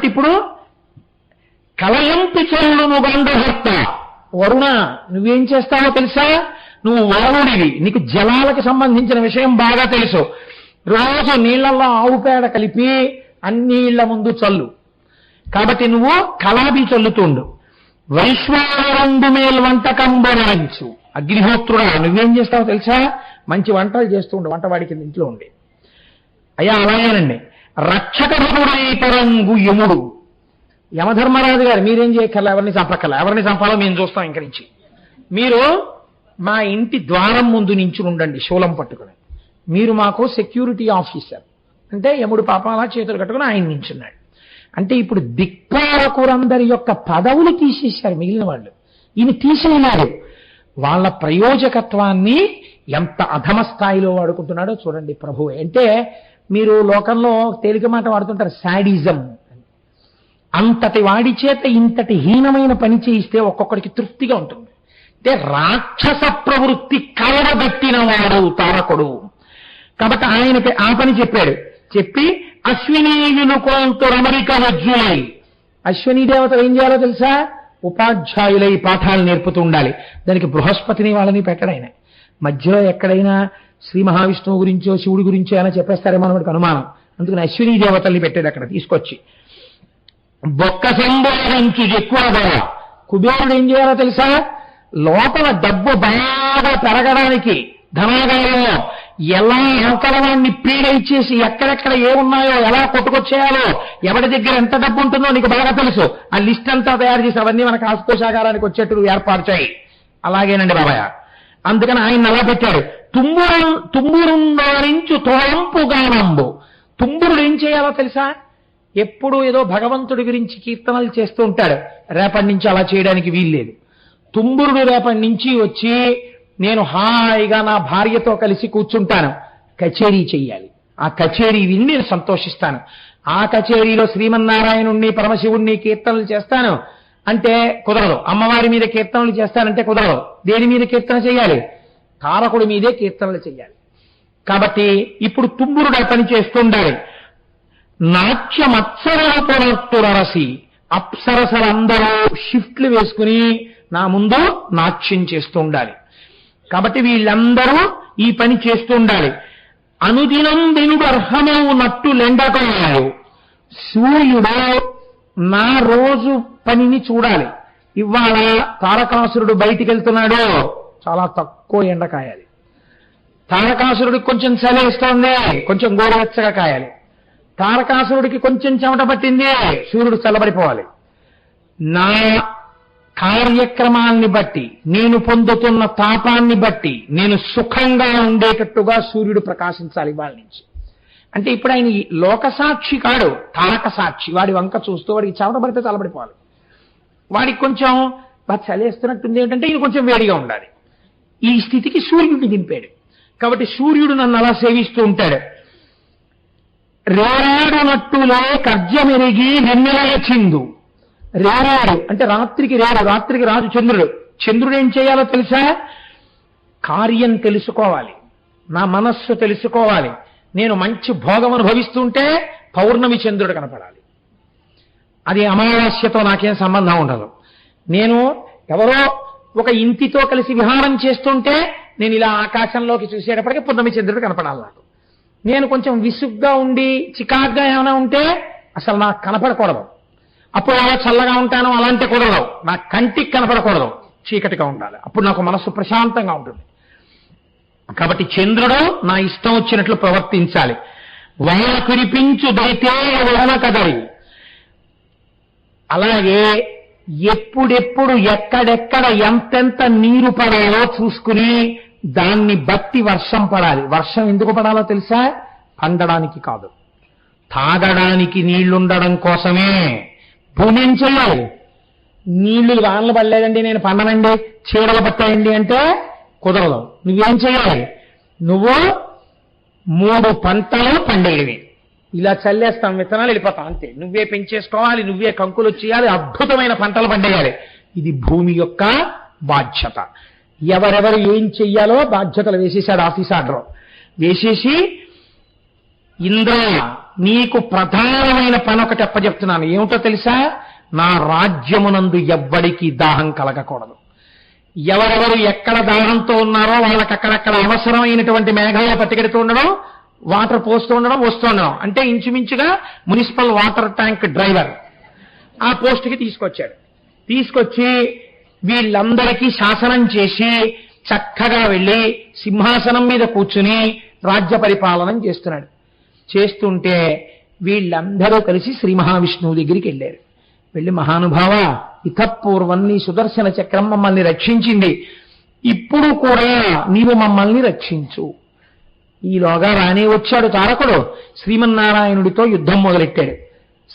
తర్వాత ఇప్పుడు కలయంపి చెల్లును గంధహర్త వరుణ నువ్వేం చేస్తావో తెలుసా? నువ్వు వరుణుడివి. నీకు జలాలకు సంబంధించిన విషయం బాగా తెలుసు. రోజు నీళ్ళలో ఆవు పేడ కలిపి అన్ని ఇళ్ళ ముందు చల్లు. కాబట్టి నువ్వు కలాబీ చల్లుతుండు. వైశ్వానరుండు మేల్ వంటకంబరంచు అగ్నిహోత్రుడా నువ్వేం చేస్తావో తెలుసా? మంచి వంటలు చేస్తుండు వంటవాడికి ఇంట్లో ఉండి. అయ్యా అలాగేనండి రక్షక పరంగు యముడు. యమధర్మరాజు గారు మీరేం చేయక్కర్లా ఎవరిని చంపక్కర్లా. ఎవరిని చంపాలో మేము చూస్తాం ఇంక నుంచి. మీరు మా ఇంటి ద్వారం ముందు నుంచి ఉండండి శూలం పట్టుకుని. మీరు మాకు సెక్యూరిటీ ఆఫీసర్ అంటే యముడు పాపం అలా చేతులు కట్టుకుని ఆయన నించున్నాడు. అంటే ఇప్పుడు దిక్పాలకులందరి యొక్క పదవులు తీసేశారు మిగిలిన వాళ్ళు. ఈయన తీసేయన్నారు వాళ్ళ ప్రయోజకత్వాన్ని ఎంత అధమ స్థాయిలో వాడుకుంటున్నాడో చూడండి ప్రభువు. అంటే మీరు లోకంలో తేలిక మాట వాడుతుంటారు శాడిజం. అంతటి వాడి చేత ఇంతటి హీనమైన పని చేయిస్తే ఒక్కొక్కడికి తృప్తిగా ఉంటుంది. అంటే రాక్షస ప్రవృత్తి కలడబెట్టిన వాడు తారకుడు. కాబట్టి ఆయనకి ఆ పని చెప్పాడు. చెప్పి అశ్వినీయులు కొంత రమరిక వజ్జులై అశ్విని దేవతలు ఏం చేయాలో తెలుసా? ఉపాధ్యాయులై పాఠాలు నేర్పుతూ ఉండాలి. దానికి బృహస్పతిని వాళ్ళని పెట్టడు మధ్యలో ఎక్కడైనా శ్రీ మహావిష్ణువు గురించో శివుడి గురించో అయినా చెప్పేస్తారేమో అని మనకు అనుమానం. అందుకని అశ్విని దేవతల్ని పెట్టాడు అక్కడ తీసుకొచ్చి. బొక్క సంబోధించు ఎక్కువగా కుబేరుడు ఏం చేయాలో తెలుసా? లోపల డబ్బు బాగా పెరగడానికి ధనాగారంలో ఎలా అవతలవాన్ని పీడ ఇచ్చేసి ఎక్కడెక్కడ ఏమున్నాయో ఎలా కొట్టుకొచ్చేయాలో ఎవరి దగ్గర ఎంత డబ్బు ఉంటుందో నీకు బాగా తెలుసు. ఆ లిస్ట్ అంతా తయారు చేసి అవన్నీ మన కాసుకోశాగారానికి వచ్చేట్టు ఏర్పాటు చేయి. అలాగేనండి బాబాయ్. అందుకని ఆయన అలా పెట్టాడు. తుమ్మురు తుమ్మురుందారించు తోంపు గానంబు. తుమ్మురుడు ఏం చేయాలో తెలుసా? ఎప్పుడు ఏదో భగవంతుడి గురించి కీర్తనలు చేస్తూ ఉంటాడు. రేపటి నుంచి అలా చేయడానికి వీల్లేదు. తుంబురుడు రేపటి నుంచి వచ్చి నేను హాయిగా నా భార్యతో కలిసి కూర్చుంటాను. కచేరీ చెయ్యాలి. ఆ కచేరీ విని నేను సంతోషిస్తాను. ఆ కచేరీలో శ్రీమన్నారాయణుణ్ణి పరమశివుణ్ణి కీర్తనలు చేస్తాను. అంటే కుదరదు. అమ్మవారి మీద కీర్తనలు చేస్తానంటే కుదరదు. దేని మీద కీర్తన చేయాలి? కారకుడి మీదే కీర్తనలు చేయాలి. కాబట్టి ఇప్పుడు తుమ్మురుడు పని చేస్తుండాలి. నాట్యమత్సరసి అప్సరసలందరూ షిఫ్ట్లు వేసుకుని నా ముందు నాట్యం చేస్తూ ఉండాలి కాబట్టి వీళ్ళందరూ ఈ పని చేస్తూ ఉండాలి అనుదినం దినుడు అర్హమవు నట్టు లెండకాయలు. సూర్యుడు నా రోజు పనిని చూడాలి. ఇవాళ తారకాసురుడు బయటికి వెళ్తున్నాడు చాలా తక్కువ ఎండ కాయాలి. తారకాసురుడికి కొంచెం చలేస్తోంది కొంచెం గోరవెచ్చగా కాయాలి. తారకాసురుడికి కొంచెం చెమట పట్టింది. సూర్యుడు చల్లబడిపోవాలి. నా కార్యక్రమాన్ని బట్టి నేను పొందుతున్న తాపాన్ని బట్టి నేను సుఖంగా ఉండేటట్టుగా సూర్యుడు ప్రకాశించాలి వాళ్ళ నుంచి. అంటే ఇప్పుడు ఆయన ఈ లోకసాక్షి కాడు తారక సాక్షి వాడి వంక చూస్తూ వాడికి చెమట పడితే చల్లబడిపోవాలి. వాడికి కొంచెం చలేస్తున్నట్టుంది ఏంటంటే ఈయన కొంచెం వేడిగా ఉండాలి. ఈ స్థితికి సూర్యుడిని దింపాడు. కాబట్టి సూర్యుడు నన్ను అలా సేవిస్తూ ఉంటాడు. రేరాడునట్టులే కర్జమెరిగి వెన్నెలయ చిందు రేరాడు అంటే రాత్రికి రేడు రాత్రికి రాజు చంద్రుడు. చంద్రుడు ఏం చేయాలో తెలుసా? కార్యం తెలుసుకోవాలి. నా మనస్సు తెలుసుకోవాలి. నేను మంచి భోగం అనుభవిస్తుంటే పౌర్ణమి చంద్రుడు కనపడాలి. అది అమావాస్యతో నాకేం సంబంధం ఉండదు. నేను ఎవరో ఒక ఇంటితో కలిసి విహారం చేస్తుంటే నేను ఇలా ఆకాశంలోకి చూసేటప్పటికి పున్నమి చంద్రుడు కనపడాలి నాకు. నేను కొంచెం విసుగ్గా ఉండి చికాగ్గా ఏమైనా ఉంటే అసలు నాకు కనపడకూడదు. అప్పుడు అలా చల్లగా ఉంటానో అలాంటి కూడదు నా కంటికి కనపడకూడదు. చీకటిగా ఉండాలి. అప్పుడు నాకు మనస్సు ప్రశాంతంగా ఉంటుంది. కాబట్టి చంద్రుడు నా ఇష్టం వచ్చినట్లు ప్రవర్తించాలి. వయన కురిపించు దైతే వలన కదరి. అలాగే ఎప్పుడెప్పుడు ఎక్కడెక్కడ ఎంతెంత నీరు పడాలో చూసుకుని దాన్ని బట్టి వర్షం పడాలి. వర్షం ఎందుకు పడాలో తెలుసా? పండడానికి కాదు. తాగడానికి నీళ్ళుండడం కోసమే. భూమిని చెయ్యాలి? నీళ్ళు వానలు పడలేదండి నేను పండనండి. చీడలు పట్టాయండి అంటే కుదరదు. నువ్వేం చేయాలి నువ్వు మూడు పంటలు పండేవి. ఇలా చల్లేస్తాం విత్తనాలు వెళ్ళిపోతాం అంతే. నువ్వే పెంచేసుకోవాలి నువ్వే కంకులు చేయాలి అద్భుతమైన పంటలు పండేయాలి. ఇది భూమి యొక్క బాధ్యత. ఎవరెవరు ఏం చెయ్యాలో బాధ్యతలు వేసేశాడు ఆఫీస్ ఆర్డర్. వేసేసి ఇంద్ర నీకు ప్రధానమైన పని ఒకటి అప్పచెప్తున్నాను. ఏమిటో తెలుసా? నా రాజ్యమునందు ఎవ్వడికి దాహం కలగకూడదు. ఎవరెవరు ఎక్కడ దాహంతో ఉన్నారో వాళ్ళకి అక్కడక్కడ అవసరమైనటువంటి మేఘాలు పట్టుకెడుతూ ఉండడం వాటర్ పోస్తూ ఉండడం వస్తూ ఉండడం. అంటే ఇంచుమించుగా మున్సిపల్ వాటర్ ట్యాంక్ డ్రైవర్ ఆ పోస్ట్కి తీసుకొచ్చాడు. తీసుకొచ్చి వీళ్ళందరికీ శాసనం చేసి చక్కగా వెళ్ళి సింహాసనం మీద కూర్చుని రాజ్య పరిపాలనం చేస్తున్నాడు. చేస్తుంటే వీళ్ళందరూ కలిసి శ్రీ మహావిష్ణువు దగ్గరికి వెళ్ళారు. వెళ్ళి మహానుభావ ఇతపూర్వం నీ సుదర్శన చక్రం మమ్మల్ని రక్షించింది. ఇప్పుడు కూడా నీవు మమ్మల్ని రక్షించు. ఈలోగా రానే వచ్చాడు తారకుడు. శ్రీమన్నారాయణుడితో యుద్ధం మొదలెట్టాడు.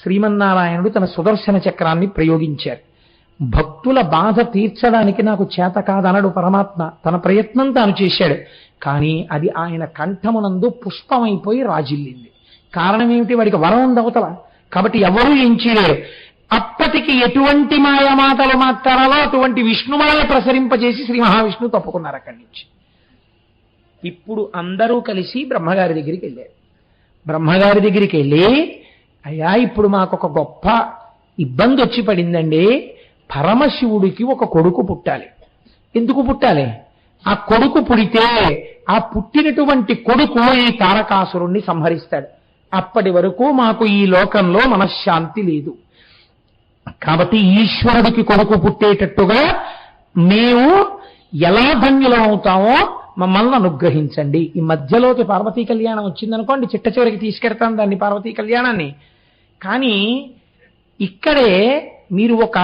శ్రీమన్నారాయణుడు తన సుదర్శన చక్రాన్ని ప్రయోగించారు భక్తుల బాధ తీర్చడానికి నాకు చేత కాదనడు పరమాత్మ. తన ప్రయత్నం తాను చేశాడు. కానీ అది ఆయన కంఠమునందు పుష్పమైపోయి రాజిల్లింది. కారణం ఏమిటి వాడికి వరం ఉంది అవతల. కాబట్టి ఎవరూ ఏం చేయలేరు. అప్పటికి ఎటువంటి మాయమాటలు మాట్లాడాలో అటువంటి విష్ణుమాయ ప్రసరింపజేసి శ్రీ మహావిష్ణువు తప్పుకున్నారు అక్కడి నుంచి. ఇప్పుడు అందరూ కలిసి బ్రహ్మగారి దగ్గరికి వెళ్ళారు. బ్రహ్మగారి దగ్గరికి వెళ్ళి అయ్యా ఇప్పుడు మాకు ఒక గొప్ప ఇబ్బంది వచ్చి పడిందండి. పరమశివుడికి ఒక కొడుకు పుట్టాలి. ఎందుకు పుట్టాలి? ఆ కొడుకు పుడితే ఆ పుట్టినటువంటి కొడుకు ఈ తారకాసురుణ్ణి సంహరిస్తాడు. అప్పటి వరకు మాకు ఈ లోకంలో మనశ్శాంతి లేదు. కాబట్టి ఈశ్వరుడికి కొడుకు పుట్టేటట్టుగా మేము ఎలా ధన్యులం అవుతామో మమ్మల్ని అనుగ్రహించండి. ఈ మధ్యలోకి పార్వతీ కళ్యాణం వచ్చిందనుకోండి చిట్ట చివరికి తీసుకెడతాం దాన్ని పార్వతీ కళ్యాణాన్ని. కానీ ఇక్కడే మీరు ఒక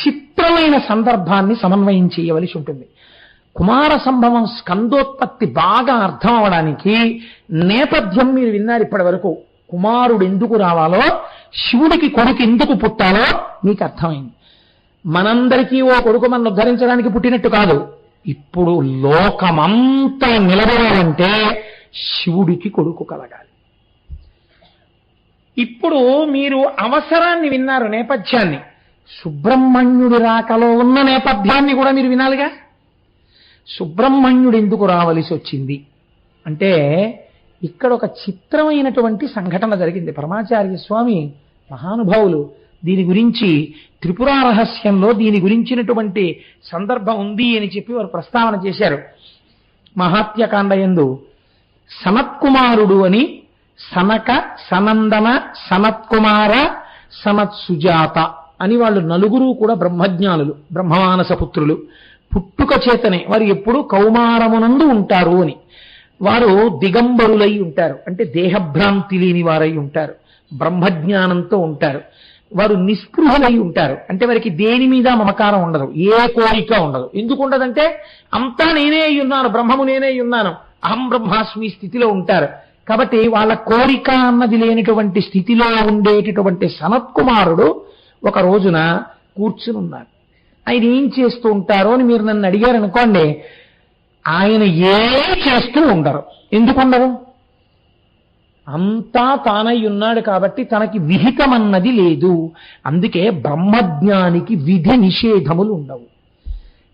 చిత్రమైన సందర్భాన్ని సమన్వయం చేయవలసి ఉంటుంది. కుమార సంభవం స్కందోత్పత్తి బాగా అర్థం అవడానికి నేపథ్యం మీరు విన్నారు ఇప్పటి వరకు కుమారుడు ఎందుకు రావాలో శివుడికి కొడుకు ఎందుకు పుట్టాలో మీకు అర్థమైంది. మనందరికీ ఓ కొడుకు మనం ఉద్ధరించడానికి పుట్టినట్టు కాదు. ఇప్పుడు లోకమంతా నిలబడాలంటే శివుడికి కొడుకు కలగాలి. ఇప్పుడు మీరు అవసరాన్ని విన్నారు నేపథ్యాన్ని. సుబ్రహ్మణ్యుడి రాకలో ఉన్న నేపథ్యాన్ని కూడా మీరు వినాలిగా? సుబ్రహ్మణ్యుడు ఎందుకు రావలసి వచ్చింది? అంటే ఇక్కడ ఒక చిత్రమైనటువంటి సంఘటన జరిగింది. పరమాచార్య స్వామి మహానుభావులు దీని గురించి త్రిపురా రహస్యంలో దీని గురించినటువంటి సందర్భం ఉంది అని చెప్పి వారు ప్రస్తావన చేశారు. మహాత్యకాండ యందు సనత్కుమారుడు అని సనక సనందన సనత్కుమార సనత్సుజాత అని వాళ్ళు నలుగురు కూడా బ్రహ్మజ్ఞానులు బ్రహ్మమానస పుత్రులు. పుట్టుక చేతనే వారు ఎప్పుడు కౌమారమునందు ఉంటారు అని. వారు దిగంబరులై ఉంటారు. అంటే దేహభ్రాంతి లేని వారై ఉంటారు. బ్రహ్మజ్ఞానంతో ఉంటారు. వారు నిస్పృహలై ఉంటారు. అంటే వారికి దేని మీద మమకారం ఉండదు. ఏ కోరిక ఉండదు. ఎందుకు ఉండదంటే అంతా నేనే అయి ఉన్నాను. బ్రహ్మము నేనే అయి ఉన్నాను. అహం బ్రహ్మాస్మి స్థితిలో ఉంటారు. కాబట్టి వాళ్ళ కోరిక అన్నది లేనటువంటి స్థితిలో ఉండేటటువంటి సనత్కుమారుడు ఒక రోజున కూర్చుని ఉన్నారు ఆయన ఏం చేస్తూ ఉంటారో అని మీరు నన్ను అడిగారు అనుకోండి ఆయన ఏం చేస్తూ ఉండరు. ఎందుకు ఉండరు? అంతా తానై ఉన్నాడు కాబట్టి తనకి విహితమన్నది లేదు. అందుకే బ్రహ్మజ్ఞానికి విధి నిషేధములు ఉండవు.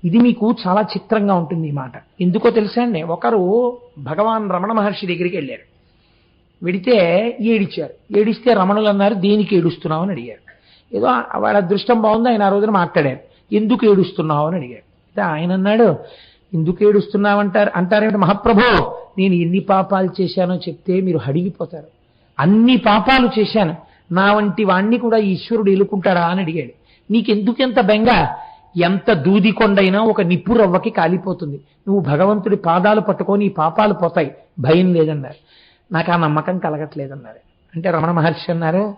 ఇది మీకు చాలా చిత్రంగా ఉంటుంది ఈ మాట. ఎందుకో తెలుసా అండి? ఒకరు భగవాన్ రమణ మహర్షి దగ్గరికి వెళ్ళారు. వెడితే ఏడిచారు. ఏడిస్తే రమణులు అన్నారు దేనికి ఏడుస్తున్నావు? అని అడిగారు. ఏదో వాళ్ళ అదృష్టం బాగుంది ఆయన ఆ రోజున మాట్లాడారు. ఎందుకు ఏడుస్తున్నావు? అని అడిగారు. అయితే ఆయన అన్నాడు ఎందుకు ఏడుస్తున్నావంటారు అంటారేమిటి మహాప్రభు నేను ఎన్ని పాపాలు చేశానో చెప్తే మీరు హడిగిపోతారు. అన్ని పాపాలు చేశాను. నా వంటి వాణ్ణి కూడా ఈశ్వరుడు ఎలుకుంటాడా అని అడిగాడు. నీకెందుకెంత బెంగ? ఎంత దూది కొండైనా ఒక నిప్పు రవ్వకి కాలిపోతుంది. నువ్వు భగవంతుడి పాదాలు పట్టుకొని ఈ పాపాలు పోతాయి. భయం లేదన్నారు. నాకు ఆ నమ్మకం కలగట్లేదన్నారు. అంటే రమణ మహర్షి అన్నారు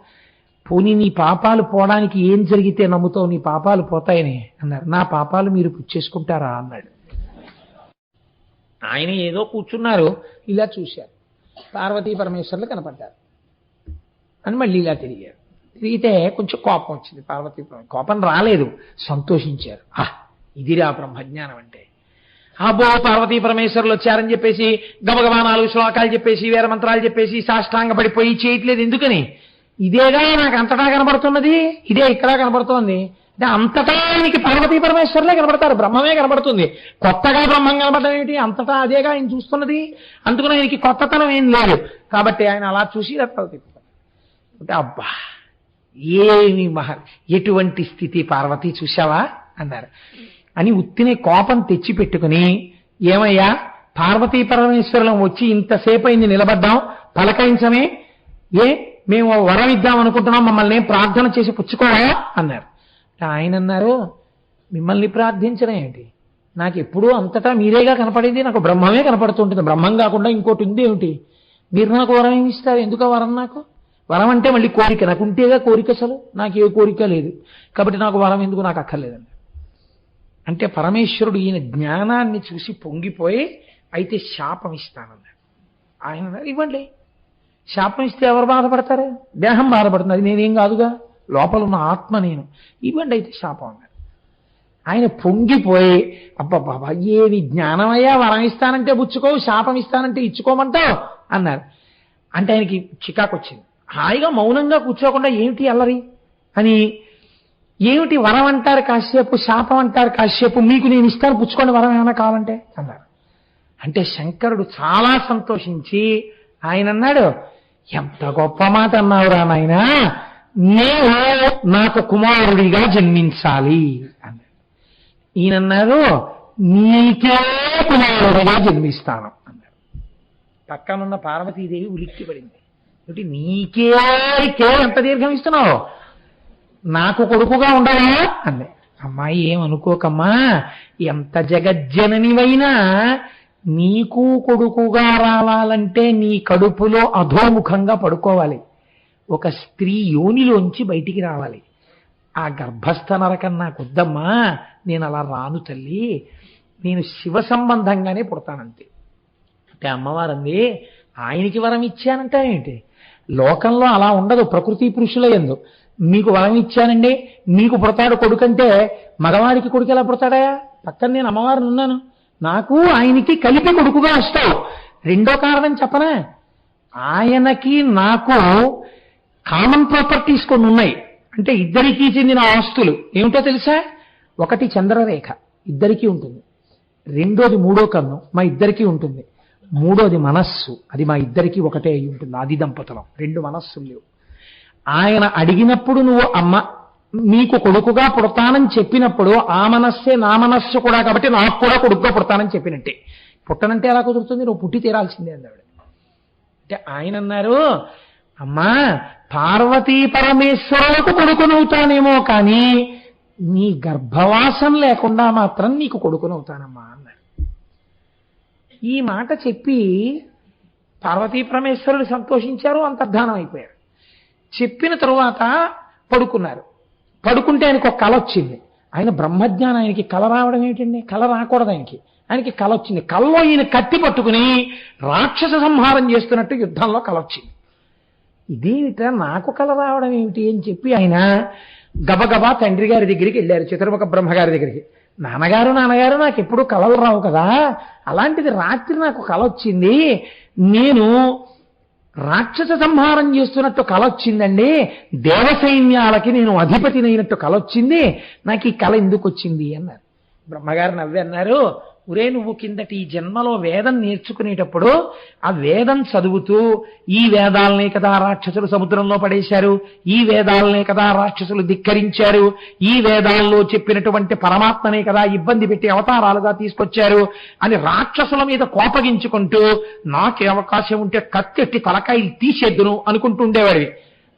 పోనీ నీ పాపాలు పోవడానికి ఏం జరిగితే నమ్ముతావు? నీ పాపాలు పోతాయని అన్నారు. నా పాపాలు మీరు పుచ్చేసుకుంటారా? అన్నాడు. ఆయన ఏదో కూర్చున్నారు ఇలా చూశారు. పార్వతీ పరమేశ్వర్లు కనపడ్డారు. అని మళ్ళీ ఇలా తిరిగారు. తిరిగితే కొంచెం కోపం వచ్చింది పార్వతీ కోపం రాలేదు సంతోషించారు. ఆ ఇదిరా బ్రహ్మజ్ఞానం అంటే. అబ్బో పార్వతీ పరమేశ్వరులు వచ్చారని చెప్పేసి గబగబా నాలుగు శ్లోకాలు చెప్పేసి వేరే మంత్రాలు చెప్పేసి సాష్టాంగ పడిపోయి చేయట్లేదు ఎందుకని? ఇదేగా నాకు అంతటా కనబడుతున్నది? ఇదే ఇక్కడ కనబడుతోంది? అంతటా ఆయనకి పార్వతీ పరమేశ్వరులే కనబడతారు బ్రహ్మమే కనబడుతుంది. కొత్తగా బ్రహ్మం కనబడడం ఏమిటి అంతటా అదేగా ఆయన చూస్తున్నది. అందుకని ఆయనకి కొత్తతనం ఏం లేదు. కాబట్టి ఆయన అలా చూసి తిప్పుతారు అంటే అబ్బా ఏమి మహా ఎటువంటి స్థితి పార్వతి చూశావా? అన్నారు. అని ఉత్తినే కోపం తెచ్చి పెట్టుకుని ఏమయ్యా పార్వతీ పరమేశ్వరులం వచ్చి ఇంతసేపు అయింది నిలబడ్డాం పలకరించమే ఏ మేము వరం ఇద్దాం అనుకుంటున్నాం మమ్మల్ని ప్రార్థన చేసి పుచ్చుకోవా అన్నారు. ఆయన అన్నారు మిమ్మల్ని ప్రార్థించడం ఏంటి? నాకు ఎప్పుడూ అంతటా మీరేగా కనపడేది? నాకు బ్రహ్మమే కనపడుతుంటుంది. బ్రహ్మం కాకుండా ఇంకోటి ఉంది ఏమిటి? మీరు నాకు వరం ఇస్తారు. ఎందుకు వరం నాకు? వరం అంటే మళ్ళీ కోరిక. నాకు ఉంటేగా కోరిక అసలు. నాకు ఏ కోరిక లేదు. కాబట్టి నాకు వరం ఎందుకు? నాకు అక్కర్లేదండి. అంటే పరమేశ్వరుడు ఈయన జ్ఞానాన్ని చూసి పొంగిపోయి అయితే శాపం ఇస్తానన్నాడు. ఆయన ఇవ్వండి. శాపం ఇస్తే ఎవరు బాధపడతారు? దేహం బాధపడుతుంది. అది నేనేం కాదుగా? లోపల ఉన్న ఆత్మ నేను. ఇవ్వండి అయితే శాపం అన్నాడు ఆయన పొంగిపోయి అబ్బబ్బా ఏది జ్ఞానమయ్యా వరం ఇస్తానంటే పుచ్చుకోవు శాపం ఇస్తానంటే ఇచ్చుకోమంటావు అన్నారు. అంటే ఆయనకి చికాకు వచ్చింది హాయిగా మౌనంగా కూర్చోకుండా ఏమిటి అల్లరి? అని ఏమిటి వరం అంటారు కాసేపు శాపం అంటారు కాసేపు మీకు నేను ఇస్తాను పుచ్చుకోండి వరం ఏమైనా కావాలంటే అన్నారు. అంటే శంకరుడు చాలా సంతోషించి ఆయన అన్నాడు ఎంత గొప్ప మాట అన్నావురా నాయనా నేను నాకు కుమారుడిగా జన్మించాలి అన్నాడు. ఈయనన్నారు నీకే కుమారుడిగా జన్మిస్తాను అన్నాడు. పక్కనున్న పార్వతీదేవి ఉలిక్కి పడింది అంటే నీకే కే ఎంత దీర్ఘం ఇస్తున్నావు? నాకు కొడుకుగా ఉండవా అంది. అమ్మాయి ఏమనుకోకమ్మా ఎంత జగజ్జననివైనా నీకు కొడుకుగా రావాలంటే నీ కడుపులో అధోముఖంగా పడుకోవాలి. ఒక స్త్రీ యోనిలోంచి బయటికి రావాలి. ఆ గర్భస్థ నరకం నాకు వద్దమ్మా నేను అలా రాను తల్లి. నేను శివ సంబంధంగానే పుడతానంతే. అంటే అమ్మవారు అంది ఆయనకి వరం ఇచ్చానంటే ఏంటి? లోకంలో అలా ఉండదు ప్రకృతి పురుషుల ఎందు. మీకు వరం ఇచ్చానండి మీకు పుడతాడు కొడుకంటే మగవారికి కొడుకు ఎలా పుడతాడయా పక్కన నేను అమ్మవారిని ఉన్నాను. నాకు ఆయనకి కలిపి కొడుకుగా వస్తావు. రెండో కారణం చెప్పనా? ఆయనకి నాకు కామన్ ప్రాపర్టీస్ కొన్ని ఉన్నాయి. అంటే ఇద్దరికీ చెందిన ఆస్తులు. ఏమిటో తెలుసా? ఒకటి చంద్రరేఖ ఇద్దరికీ ఉంటుంది. రెండోది మూడో కన్ను మా ఇద్దరికీ ఉంటుంది. మూడోది మనస్సు అది మా ఇద్దరికీ ఒకటే అయి ఉంటుంది. ఆది దంపతులం. రెండు మనస్సులు లేవు. ఆయన అడిగినప్పుడు నువ్వు అమ్మ నీకు కొడుకుగా పుడతానని చెప్పినప్పుడు ఆ మనస్సే నా మనస్సు కూడా కాబట్టి నాకు కూడా కొడుకుగా పుడతానని చెప్పినట్టే. పుట్టనంటే ఎలా కుదురుతుంది? నువ్వు పుట్టి తీరాల్సిందే అన్నాడు. అంటే ఆయన అన్నారు అమ్మా పార్వతీ పరమేశ్వరులకు కొడుకునవుతానేమో కానీ నీ గర్భవాసం లేకుండా మాత్రం నీకు కొడుకునవుతానమ్మా అన్నాడు. ఈ మాట చెప్పి పార్వతీ పరమేశ్వరుడు సంతోషించారు అంతర్ధానం అయిపోయారు. చెప్పిన తరువాత పడుకున్నారు. పడుకుంటే ఆయనకు ఒక కళ వచ్చింది. ఆయన బ్రహ్మజ్ఞానం ఆయనకి కళ రావడం ఏంటండి కళ రాకూడదు ఆయనకి. ఆయనకి కళ వచ్చింది. కళ్ళలో ఈయన కత్తి పట్టుకుని రాక్షస సంహారం చేస్తున్నట్టు యుద్ధంలో కళ వచ్చింది. ఇదేమిట నాకు కల రావడం ఏమిటి అని చెప్పి ఆయన గబగబా తండ్రి గారి దగ్గరికి వెళ్ళారు చతుర్ముఖ బ్రహ్మగారి దగ్గరికి. నాన్నగారు నాన్నగారు నాకు ఎప్పుడు కలలు రావు కదా. అలాంటిది రాత్రి నాకు కళ వచ్చింది. నేను రాక్షస సంహారం చేస్తున్నట్టు కళ వచ్చిందండి. దేవసైన్యాలకి నేను అధిపతినైనట్టు కల వచ్చింది. నాకు ఈ కళ ఎందుకు వచ్చింది అన్నారు. బ్రహ్మగారు నవ్వి అన్నారు ఒరే నువ్వు కిందటి ఈ జన్మలో వేదం నేర్చుకునేటప్పుడు ఆ వేదం చదువుతూ ఈ వేదాలనే కదా రాక్షసులు సముద్రంలో పడేశారు ఈ వేదాలనే కదా రాక్షసులు ధిక్కరించారు ఈ వేదాల్లో చెప్పినటువంటి పరమాత్మనే కదా ఇబ్బంది పెట్టి అవతారాలుగా తీసుకొచ్చారు అని రాక్షసుల మీద కోపగించుకుంటూ నాకే అవకాశం ఉంటే కత్తెట్టి తలకాయలు తీసేద్దును అనుకుంటుండేవాడివి.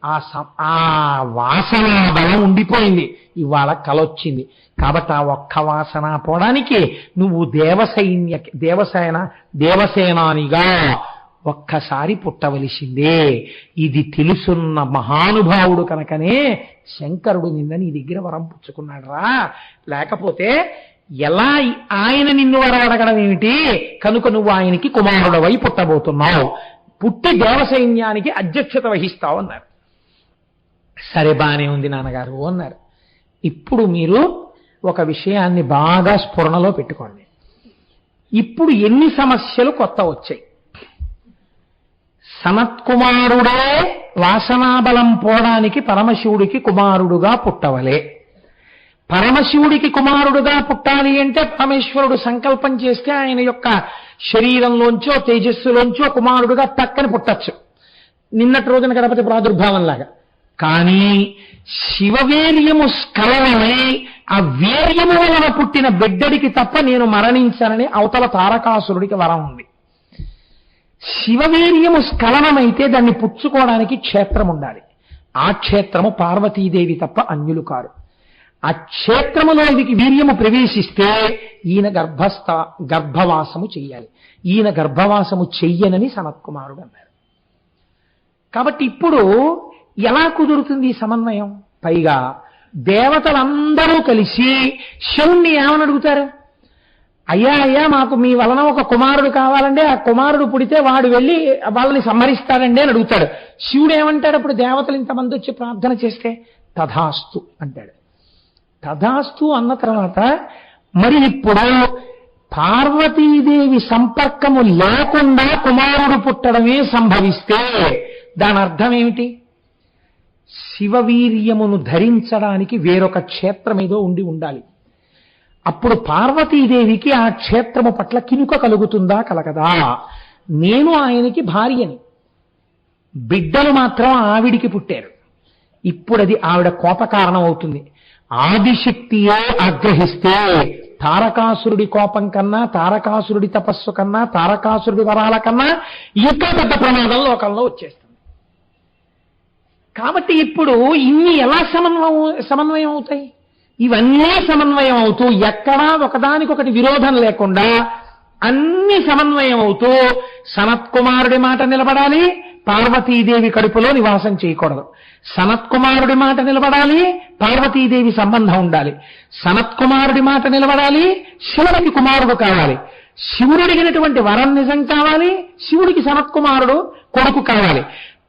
ఆ ఆ వాసన బలం ఉండిపోయింది. ఇవాళ కలొచ్చింది. కాబట్టి ఆ ఒక్క వాసన పోవడానికి నువ్వు దేవసైన్య దేవసేన దేవసేనానిగా ఒక్కసారి పుట్టవలసిందే. ఇది తెలుసున్న మహానుభావుడు కనుకనే శంకరుడు నిన్న నీ దగ్గర వరం పుచ్చుకున్నాడు రా లేకపోతే ఎలా ఆయన నిన్ను వరం అడగడం ఏమిటి? కనుక నువ్వు ఆయనకి కుమారుడవై పుట్టబోతున్నావు. పుట్టి దేవసైన్యానికి అధ్యక్షత వహిస్తావు అన్నారు. సరే బానే ఉంది నాన్నగారు అన్నారు. ఇప్పుడు మీరు ఒక విషయాన్ని బాగా స్ఫురణలో పెట్టుకోండి. ఇప్పుడు ఎన్ని సమస్యలు కొత్త వచ్చాయి? సనత్కుమారుడే వాసనాబలం పోవడానికి పరమశివుడికి కుమారుడుగా పుట్టవలే. పరమశివుడికి కుమారుడుగా పుట్టాలి అంటే పరమేశ్వరుడు సంకల్పం చేస్తే ఆయన యొక్క శరీరంలోంచో తేజస్సులోంచో కుమారుడుగా తక్కని పుట్టచ్చు. నిన్నటి రోజున గణపతి ప్రాదుర్భావం లాగా కానీ శివవీర్యము స్ఖలనమై ఆ వీర్యము వలన పుట్టిన బిడ్డడికి తప్ప నేను మరణించనని అవతల తారకాసురుడికి వరం ఉంది. శివవీర్యము స్ఖలనమైతే దాన్ని పుచ్చుకోవడానికి క్షేత్రం ఉండాలి. ఆ క్షేత్రము పార్వతీదేవి తప్ప అన్యులు కారు. ఆ క్షేత్రములోనికి వీర్యము ప్రవేశిస్తే ఈయన గర్భస్థ గర్భవాసము చెయ్యాలి. ఈయన గర్భవాసము చెయ్యనని సనత్కుమారుడు అన్నారు. కాబట్టి ఇప్పుడు ఎలా కుదురుతుంది ఈ సమన్వయం? పైగా దేవతలందరూ కలిసి శివుణ్ణి ఏమని అడుగుతారు? అయ్యా అయ్యా మాకు మీ వలన ఒక కుమారుడు కావాలంటే ఆ కుమారుడు పుడితే వాడు వెళ్ళి వాళ్ళని సంహరిస్తాడండి అని అడుగుతాడు. శివుడు ఏమంటాడు అప్పుడు దేవతలు ఇంతమంది వచ్చి ప్రార్థన చేస్తే? తథాస్తు అంటాడు. తథాస్తు అన్న తర్వాత మరి ఇప్పుడు పార్వతీదేవి సంపర్కము లేకుండా కుమారుడు పుట్టడమే సంభవిస్తే దాని అర్థం ఏమిటి? శివవీర్యమును ధరించడానికి వేరొక క్షేత్రం ఏదో ఉండి ఉండాలి. అప్పుడు పార్వతీదేవికి ఆ క్షేత్రము పట్ల కినుక కలుగుతుందా కలగదా? నేను ఆయనకి భార్యని. బిడ్డలు మాత్రం ఆవిడికి పుట్టారు. ఇప్పుడు అది ఆవిడ కోప కారణం అవుతుంది ఆదిశక్తియే ఆగ్రహిస్తే తారకాసురుడి కోపం కన్నా తారకాసురుడి తపస్సు కన్నా తారకాసురుడి వరాల కన్నా ఇంకా పెద్ద ప్రమాదం లోకంలో వచ్చేస్తుంది. కాబట్టి ఇప్పుడు ఇన్ని ఎలా సమన్వయం సమన్వయం అవుతాయి? ఇవన్నీ సమన్వయం అవుతూ ఎక్కడా ఒకదానికొకటి విరోధం లేకుండా అన్ని సమన్వయం అవుతూ సనత్కుమారుడి మాట నిలబడాలి పార్వతీదేవి కడుపులో నివాసం చేయకూడదు. సనత్కుమారుడి మాట నిలబడాలి పార్వతీదేవి సంబంధం ఉండాలి. సనత్కుమారుడి మాట నిలబడాలి శివుడికి కుమారుడు కావాలి. శివుడు అడిగినటువంటి వరం నిజం కావాలి శివుడికి సనత్కుమారుడు కొడుకు కావాలి.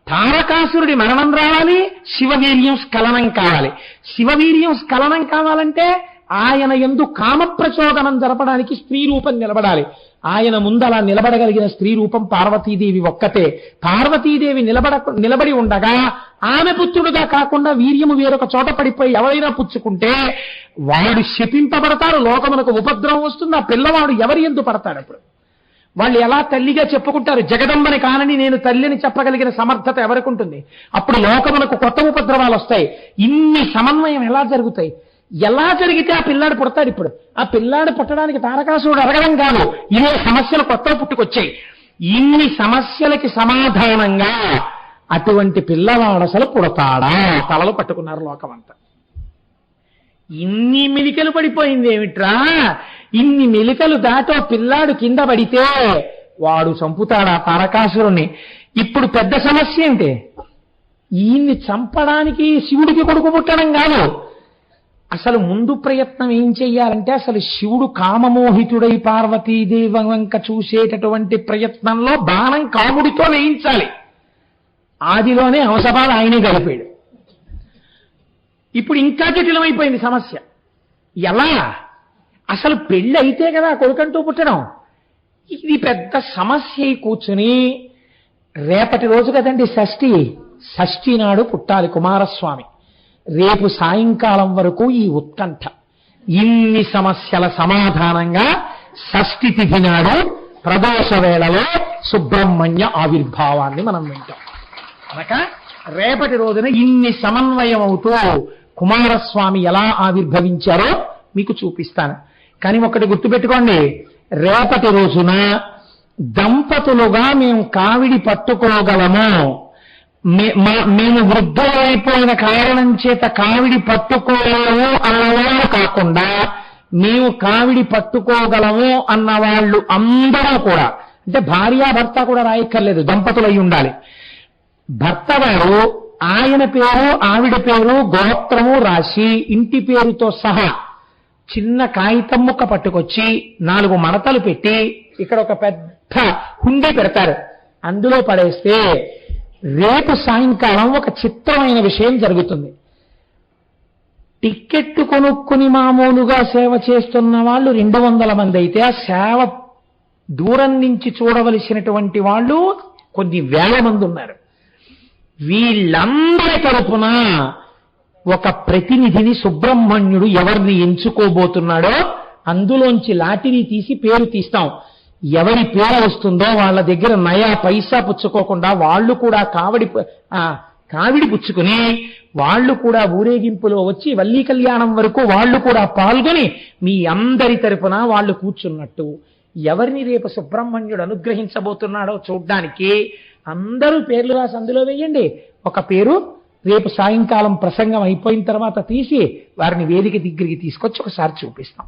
తారకాసురుడి మరణం రావాలి శివవీర్యం స్ఖలనం కావాలి. శివవీర్యం స్ఖలనం కావాలంటే ఆయన ఎందు కామ ప్రచోదనం జరపడానికి స్త్రీ రూపం నిలబడాలి. ఆయన ముందలా నిలబడగలిగిన స్త్రీ రూపం పార్వతీదేవి ఒక్కతే. పార్వతీదేవి నిలబడ నిలబడి ఉండగా ఆమె పుత్రుడుగా కాకుండా వీర్యము వేరొక చోట పడిపోయి ఎవరైనా పుచ్చుకుంటే వాడు శపింపబడతారు లోకమునకు ఉపద్రవం వస్తుంది ఆ పిల్లవాడు ఎవరి ఎందు పడతాడు అప్పుడు? వాళ్ళు ఎలా తల్లిగా చెప్పుకుంటారు? జగదంబని కానని నేను తల్లిని చెప్పగలిగిన సమర్థత ఎవరికి ఉంటుంది అప్పుడు లోకమునకు కొత్త ఉపద్రవాలు వస్తాయి. ఇన్ని సమన్వయం ఎలా జరుగుతాయి? ఎలా జరిగితే ఆ పిల్లాడు పుడతాడు ఇప్పుడు? ఆ పిల్లాడు పుట్టడానికి తారకాసురుడు అడగడం కాదు. ఇవే సమస్యలు కొత్తలు పుట్టుకొచ్చాయి. ఇన్ని సమస్యలకి సమాధానంగా అటువంటి పిల్లవాడు అసలు పుడతాడా? తలలు పట్టుకున్నారు లోకమంతా. ఇన్ని మిలికలు పడిపోయింది ఏమిట్రా ఇన్ని మెలికలు దాటో పిల్లాడు కింద పడితే వాడు చంపుతాడా తారకాసురుణ్ణి? ఇప్పుడు పెద్ద సమస్య ఏంటి? ఈయన్ని చంపడానికి శివుడికి కొడుకు పుట్టడం కాదు. అసలు ముందు ప్రయత్నం ఏం చెయ్యాలంటే అసలు శివుడు కామమోహితుడై పార్వతీదేవి వంక చూసేటటువంటి ప్రయత్నంలో బాణం కాముడితో వేయించాలి. ఆదిలోనే అవసరాలు ఆయనే గడిపాడు. ఇప్పుడు ఇంకా జటిలమైపోయింది సమస్య. ఎలా? అసలు పెళ్ళి అయితే కదా కొడుకంటూ పుట్టడం. ఇది పెద్ద సమస్య కూర్చుని. రేపటి రోజు కదండి షష్ఠి. షష్ఠి నాడు పుట్టాలి కుమారస్వామి. రేపు సాయంకాలం వరకు ఈ ఉత్కంఠ. ఇన్ని సమస్యల సమాధానంగా షష్ఠి తిథి నాడు ప్రదోష వేళలో సుబ్రహ్మణ్య ఆవిర్భావాన్ని మనం వింటాం. కనుక రేపటి రోజున ఇన్ని సమన్వయం అవుతూ కుమారస్వామి ఎలా ఆవిర్భవించారో మీకు చూపిస్తాను. కానీ ఒకటి గుర్తుపెట్టుకోండి. రేపటి రోజున దంపతులుగా మేము కావిడి పట్టుకోగలము. మే- మా- మేము వృద్ధులైపోయిన కారణం చేత కావిడి పట్టుకోగలము అన్నవాళ్ళు కాకుండా మేము కావిడి పట్టుకోగలము అన్నవాళ్ళు అందరూ కూడా. అంటే భార్యాభర్త కూడా రాయక్కర్లేదు దంపతులు అయి ఉండాలి. భర్త వారు ఆయన పేరు ఆవిడ పేరు గోత్రము రాసి ఇంటి పేరుతో సహా చిన్న కాగితం ముక్క పట్టుకొచ్చి నాలుగు మడతలు పెట్టి ఇక్కడ ఒక పెద్ద హుండీ పెడతారు. అందులో పడేస్తే రేపు సాయంకాలం ఒక చిత్రమైన విషయం జరుగుతుంది. టిక్కెట్ కొనుక్కుని మామూలుగా సేవ చేస్తున్న వాళ్ళు రెండు వందల మంది అయితే ఆ సేవ దూరం నుంచి చూడవలసినటువంటి వాళ్ళు కొన్ని వేల మంది ఉన్నారు. వీళ్ళందరి తరపున ఒక ప్రతినిధిని సుబ్రహ్మణ్యుడు ఎవరిని ఎంచుకోబోతున్నాడో అందులోంచి లాటిని తీసి పేరు తీస్తాం. ఎవరి పేరు వస్తుందో వాళ్ళ దగ్గర నయా పైసా పుచ్చుకోకుండా వాళ్ళు కూడా కావడి కావిడి పుచ్చుకుని వాళ్ళు కూడా ఊరేగింపులో వచ్చి వల్లీ కళ్యాణం వరకు వాళ్ళు కూడా పాల్గొని మీ అందరి తరపున వాళ్ళు కూర్చున్నట్టు. ఎవరిని రేపు సుబ్రహ్మణ్యుడు అనుగ్రహించబోతున్నాడో చూడ్డానికి అందరూ పేర్లు రాసి అందులో వేయండి. ఒక పేరు రేపు సాయంకాలం ప్రసంగం అయిపోయిన తర్వాత తీసి వారిని వేదిక దగ్గరికి తీసుకొచ్చి ఒకసారి చూపిస్తాం.